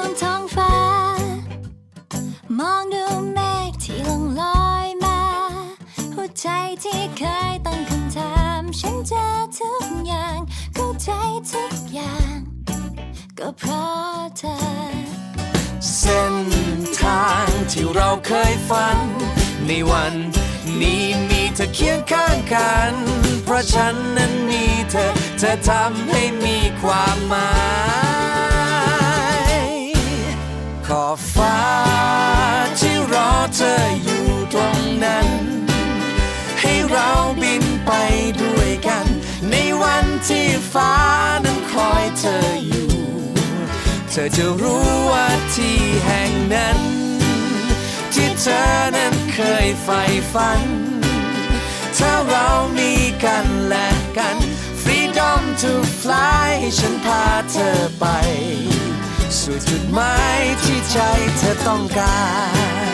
มองท้องฟ้า มองดูเมฆที่ลงลอยมา หัวใจที่เคยตั้งคำถาม ฉันเจอทุกอย่างเข้าใจทุกอย่าง ก็เพราะเธอ เส้นทางที่เราเคยฝัน ในวันนี้มีเธอเคียงข้างกัน เพราะฉันนั้นมีเธอ เธอทำให้มีความหมาย เธอจะรู้ว่าที่แห่งนั้น ที่เธอนั้นเคยใฝ่ฝัน ถ้าเรามีกันและกัน Freedom to fly ให้ฉันพาเธอไป สู่จุดหมายที่ใจเธอต้องการ